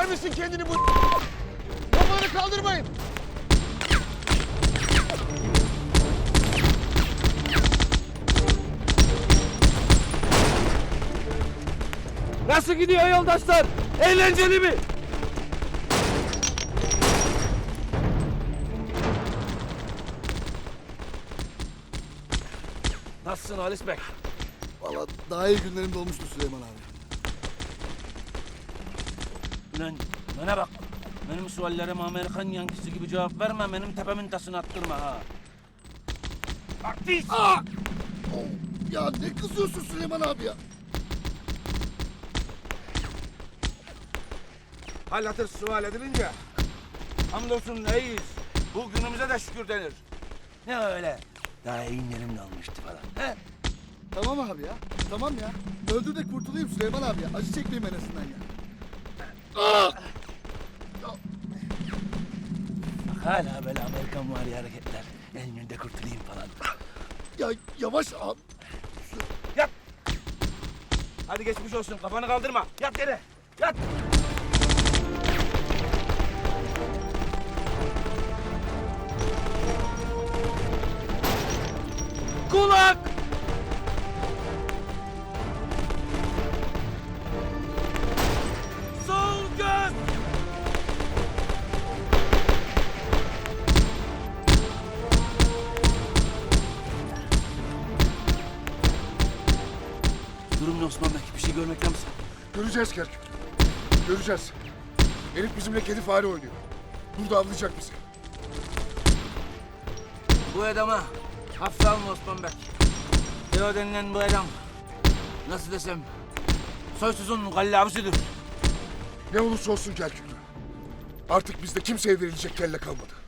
göstermişsin kendini bu Kafanı kaldırmayın. Nasıl gidiyor yoldaşlar? Eğlenceli mi? Nasılsın Halis Bey? Valla daha iyi günlerim dolmuştu Süleyman abi. Lan bana bak. Benim suallerime Amerikan yankisi gibi cevap verme. Benim tepemin tasını attırma ha. Artist! Aa! Oh, ya ne kızıyorsun Süleyman abi ya? Hal hatır sual edilince hamdolsun iyiyiz. Bu günümüze de şükür denir. Ne öyle? Daha iyi günlerim de olmuştu falan. He? Tamam abi ya. Tamam ya. Öldür de kurtulayım Süleyman abi ya. Acı çekmeyeyim en azından ya. Bak hala böyle Amerikan vari hareketler. En günde kurtulayım falan. Ya yavaş abi. Yat! Hadi geçmiş olsun. Kafanı kaldırma. Yat yere. Yat! Kulak! Durum ne Osman Bey? Bir şey görmekten misin? Göreceğiz Kerkük. Göreceğiz. Herif bizimle kedi fare oynuyor. Burada avlayacak bizi. Bu adama hafife alma Osman Bey. Teo denilen bu adam nasıl desem soysuzun gallabısıdır. Ne olursa olsun Kerküklü. Artık bizde kimseye verilecek kelle kalmadı.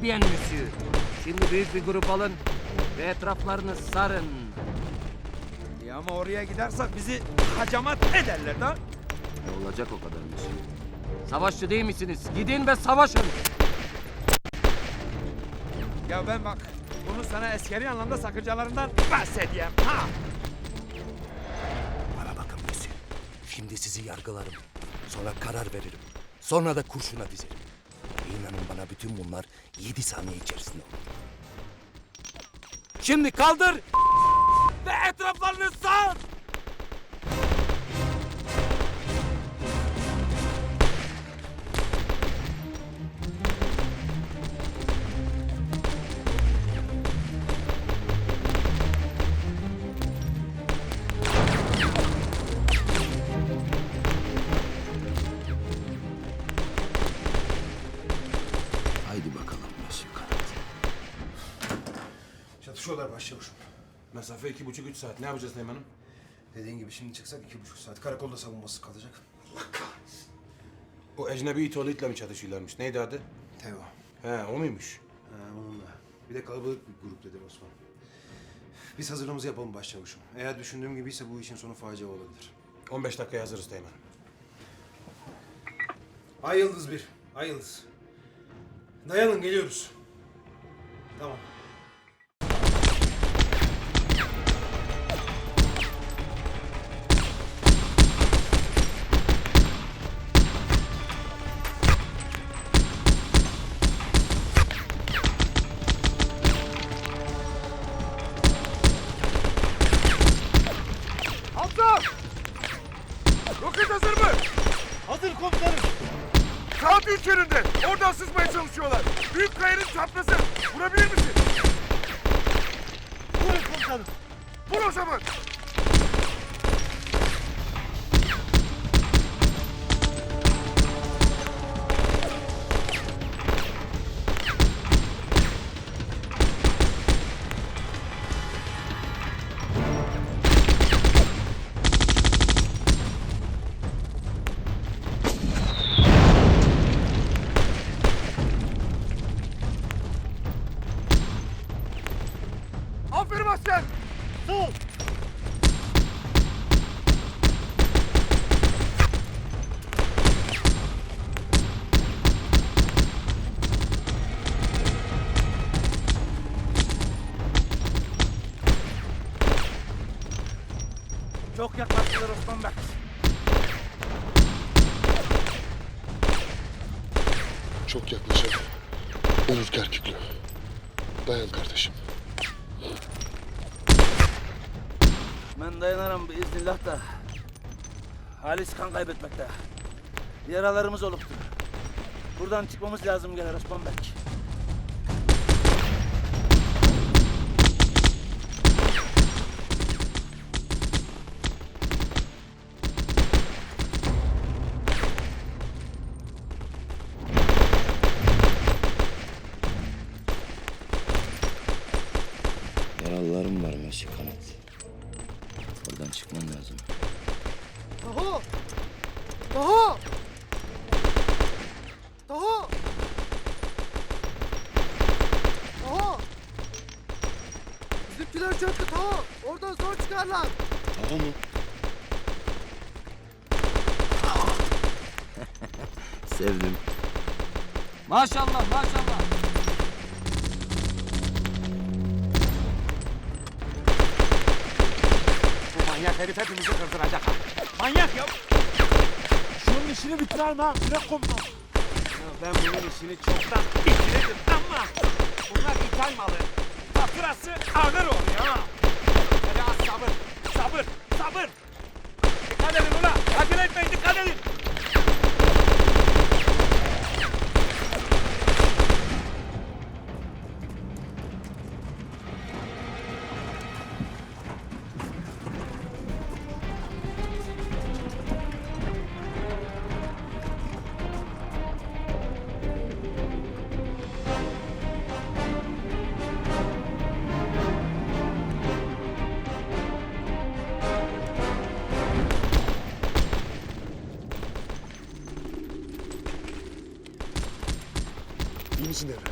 Très bien monsieur. Şimdi büyük bir grup alın ve etraflarını sarın. Ya ama oraya gidersek bizi hacamat ederler da. Ne olacak o kadar monsieur? Savaşçı değil misiniz? Gidin ve savaşın. Ya ben bak bunu sana askeri anlamda sakıncalarından bahsedeyim. Ha! Bana bakın Monsieur. Şimdi sizi yargılarım. Sonra karar veririm. Sonra da kurşuna dizerim. İnanın bana bütün bunlar 7 saniye içerisinde olur. Şimdi kaldır ve etraflarını sar. Mesafe iki buçuk üç saat. Ne yapacağız Teğmen'im? Dediğin gibi şimdi çıksak iki buçuk saat. Karakolda savunması kalacak. O ecnebi it oğlu itle mi çatışıyorlarmış? Neydi adı? Teo. He o muymuş? Ha, onunla. Bir de kalabalık bir grup dedi Osman. Biz hazırlığımızı yapalım başçavuşum. Eğer düşündüğüm gibiyse bu işin sonu facia olabilir. 15 dakikaya hazırız Teğmen. Ay Yıldız bir. Ay Yıldız. Dayanın geliyoruz. Tamam. Hamza! Roket hazır mı? Hazır komutanım. Saat üç yönünde. Oradan sızmaya çalışıyorlar. Büyük kayanın çaprazı. Vurabilir misin? Vurun komutanım. Vur o zaman. yaklaştılar Osman Bey. Çok yaklaşalım. Onur Kerküklü. Dayan kardeşim. Ben dayanarım biiznillah da. Halis kan kaybetmekte. Yaralarımız oluptur. Buradan çıkmamız lazım gelir Osman Bey. Sevdim. Maşallah maşallah. Bu manyak herif hepimizi kırdıracak ha. Manyak ya. Şunun işini bitirelim ha. Bırak komutan. Ya ben bunun işini çoktan bitirdim ama bunlar ithal malı. Faturası ağır oluyor ha. Hadi az sabır. Sabır. Sabır. Dikkat edin ulan. Acele etmeyin dikkat edin. İyi misin Devran?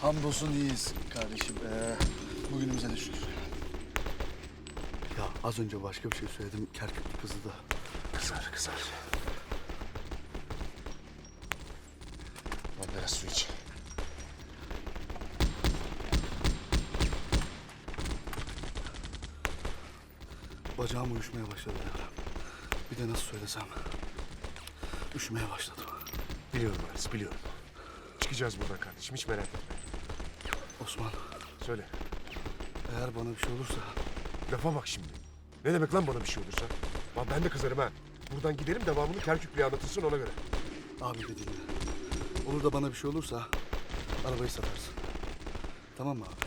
Hamdolsun iyiyiz kardeşim. Ee, bugünümüze de şükür. Ya az önce başka bir şey söyledim. Kerküklü kızı da. Kızar kızar. Lan biraz su iç. Bacağım uyuşmaya başladı. Bir de nasıl söylesem. Üşümeye başladım. Biliyorum Halis biliyorum. Çıkacağız buradan kardeşim hiç merak etme. Osman Söyle. eğer bana bir şey olursa Lafa bak şimdi. Ne demek lan bana bir şey olursa? Lan ben de kızarım ha. Buradan gidelim devamını Kerküklü'ye anlatırsın ona göre. abi de dinle. Olur da bana bir şey olursa arabayı satarsın. Tamam mı abi?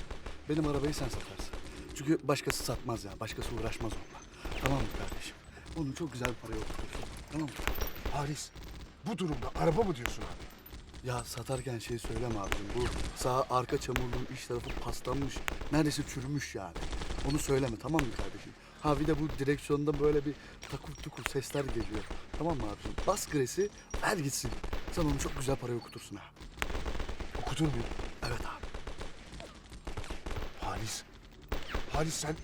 Benim arabayı sen satarsın. Çünkü başkası satmaz ya. Başkası uğraşmaz onunla. Tamam mı kardeşim? Onun çok güzel bir para yok. Tamam mı? Halis bu durumda araba mı diyorsun abi? Ya satarken şey söyleme abicim. Bu sağ arka çamurluğun iç tarafı paslanmış. Neredeyse çürümüş yani. Onu söyleme tamam mı kardeşim? Ha bir de bu direksiyonda böyle bir takur tukur sesler geliyor. Tamam mı abicim? Bas gresi ver gitsin. Sen onu çok güzel paraya okutursun ha. Okudun mu? Evet abi. Halis. Halis sen...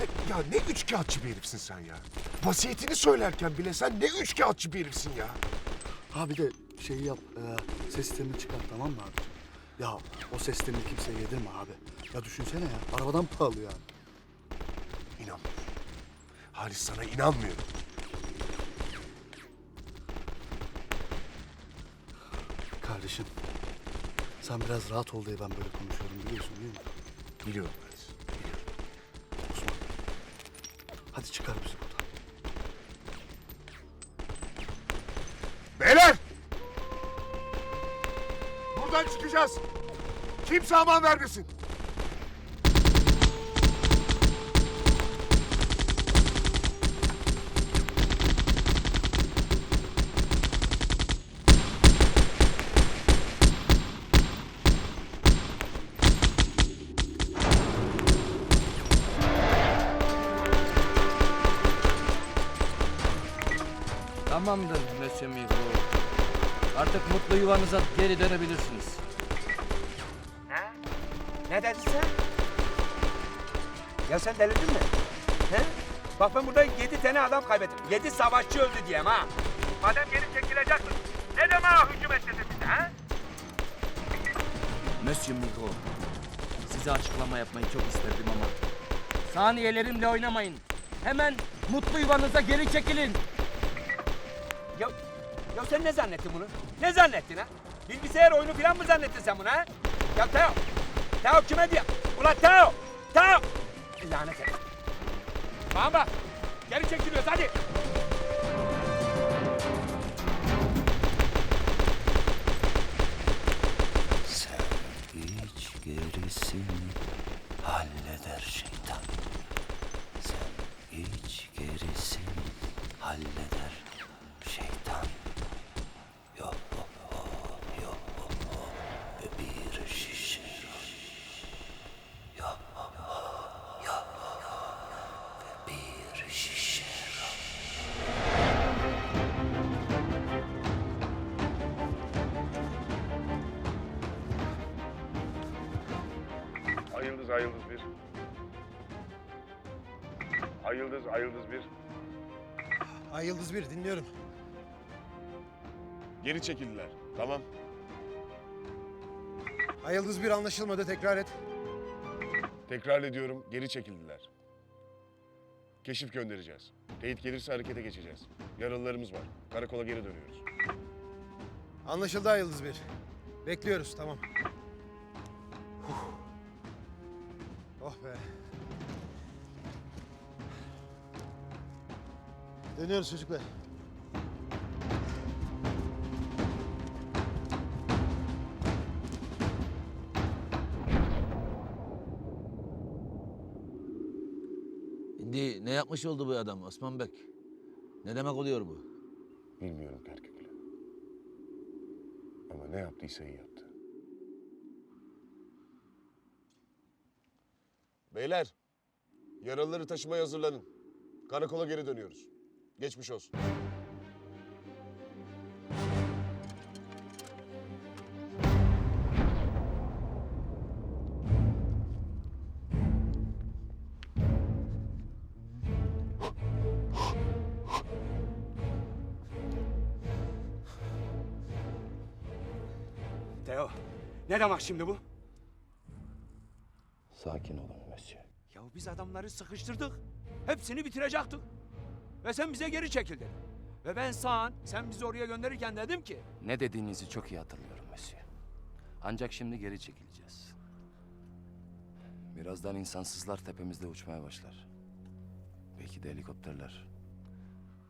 Ne, ya ne üç kağıtçı bir herifsin sen ya. Vasiyetini söylerken bile sen ne üç kağıtçı bir herifsin ya. Ha bir de şeyi yap. E, ses sistemini çıkar tamam mı abicim? Ya o ses sistemini kimseye yedirme abi. Ya düşünsene ya. Arabadan pahalı yani. İnanmıyorum. Halis sana inanmıyorum. Kardeşim. Sen biraz rahat ol diye ben böyle konuşuyorum biliyorsun değil mi? Biliyorum Halis. Biliyorum. Osman. Hadi çıkar bizi Buradan çıkacağız. Kimse aman vermesin. Tamamdır Monsieur. Artık mutlu yuvanıza geri dönebilirsiniz. Ne dedin sen? Ya sen delirdin mi? He? Bak ben burada yedi tane adam kaybettim. Yedi savaşçı öldü diyeyim ha. Madem geri çekileceksin. Ne deme ha hücum etti bize ha? Monsieur Miho. Size açıklama yapmayı çok isterdim ama. Saniyelerimle oynamayın. Hemen mutlu yuvanıza geri çekilin. Ya Ya sen ne zannettin bunu? Ne zannettin ha? Bilgisayar oyunu falan mı zannettin sen bunu ha? Ya Teo! Teo kime diyor? Ulan Teo! Teo! Lanet et. Bana bak. Geri çekiliyoruz hadi. Sen hiç gerisini Ay yıldız, ay yıldız bir. Ay Yıldız bir dinliyorum. Geri çekildiler. Tamam. Ay Yıldız bir anlaşılmadı tekrar et. Tekrar ediyorum, geri çekildiler. Keşif göndereceğiz. Teyit gelirse harekete geçeceğiz. Yaralılarımız var. Karakola geri dönüyoruz. Anlaşıldı Ay Yıldız bir. Bekliyoruz tamam. Huh. Oh be. Dönüyoruz çocuklar. Şimdi ne yapmış oldu bu adam Osman Bek? Ne demek oluyor bu? Bilmiyorum Kerkük'le. Ama ne yaptıysa iyi yaptı. Beyler, yaralıları taşımaya hazırlanın. Karakola geri dönüyoruz. Geçmiş olsun. Teo. Ne demek şimdi bu? Sakin olun Monsieur. Ya biz adamları sıkıştırdık. Hepsini bitirecektik. Ve sen bize geri çekildin. Ve ben sağan, sen bizi oraya gönderirken dedim ki... Ne dediğinizi çok iyi hatırlıyorum Monsieur. Ancak şimdi geri çekileceğiz. Birazdan insansızlar tepemizde uçmaya başlar. Belki de helikopterler.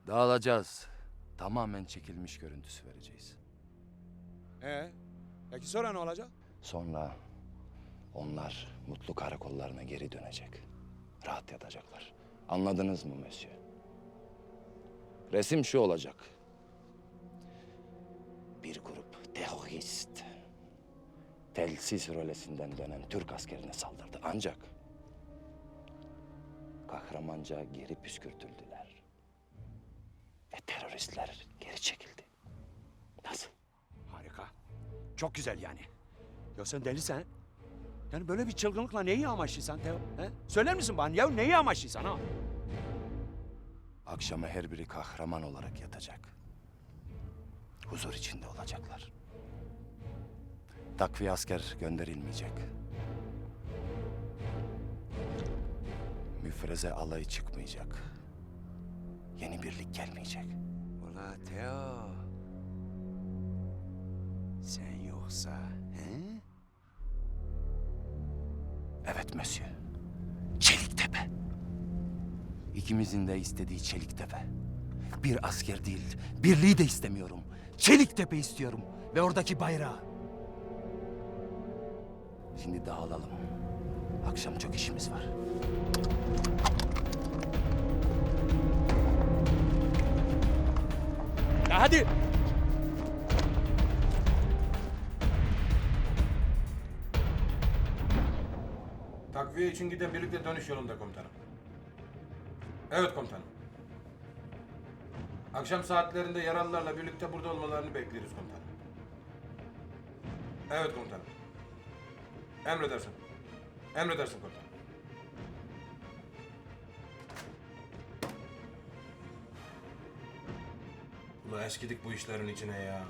Dağılacağız. Tamamen çekilmiş görüntüsü vereceğiz. Ee, peki sonra ne olacak? Sonra onlar mutlu karakollarına geri dönecek. Rahat yatacaklar. Anladınız mı Monsieur? Resim şu olacak. Bir grup terörist telsiz rölesinden dönen Türk askerine saldırdı. Ancak kahramanca geri püskürtüldüler. Ve teröristler geri çekildi. Nasıl? Harika. Çok güzel yani. Ya sen delisen. Yani böyle bir çılgınlıkla neyi amaçlıysan? He? Söyler misin bana ya neyi amaçlıysan ha? Akşama her biri kahraman olarak yatacak. Huzur içinde olacaklar. Takviye asker gönderilmeyecek. Müfreze alayı çıkmayacak. Yeni birlik gelmeyecek. Ula Teo. Sen yoksa he? Evet Monsieur. İkimizin de istediği Çeliktepe. Bir asker değil, birliği de istemiyorum. Çeliktepe istiyorum ve oradaki bayrağı. Şimdi dağılalım. Akşam çok işimiz var. Ya hadi. Takviye için giden birlikte dönüş yolunda komutanım. Evet komutanım. Akşam saatlerinde yaralılarla birlikte burada olmalarını bekleriz komutanım. Evet komutanım. Emredersin. Emredersin komutanım. Ulan eskidik bu işlerin içine ya.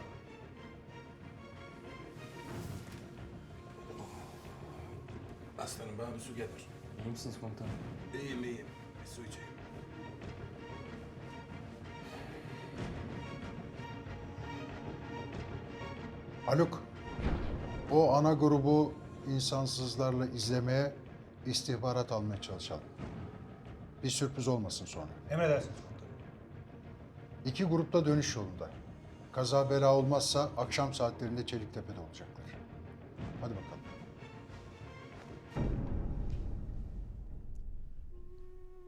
Aslanım bana bir su getir. İyi misiniz komutanım? İyiyim iyiyim. Bir su içeyim. Haluk, o ana grubu insansızlarla izlemeye, istihbarat almaya çalışalım. Bir sürpriz olmasın sonra. Emredersiniz komutanım. İki grupta dönüş yolunda. Kaza bela olmazsa akşam saatlerinde Çeliktepe'de olacaklar. Hadi bakalım.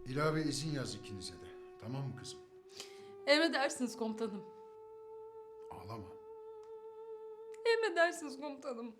İlave izin yaz ikinize de. Tamam mı kızım? Emredersiniz komutanım. Ağlama. Emredersiniz komutanım.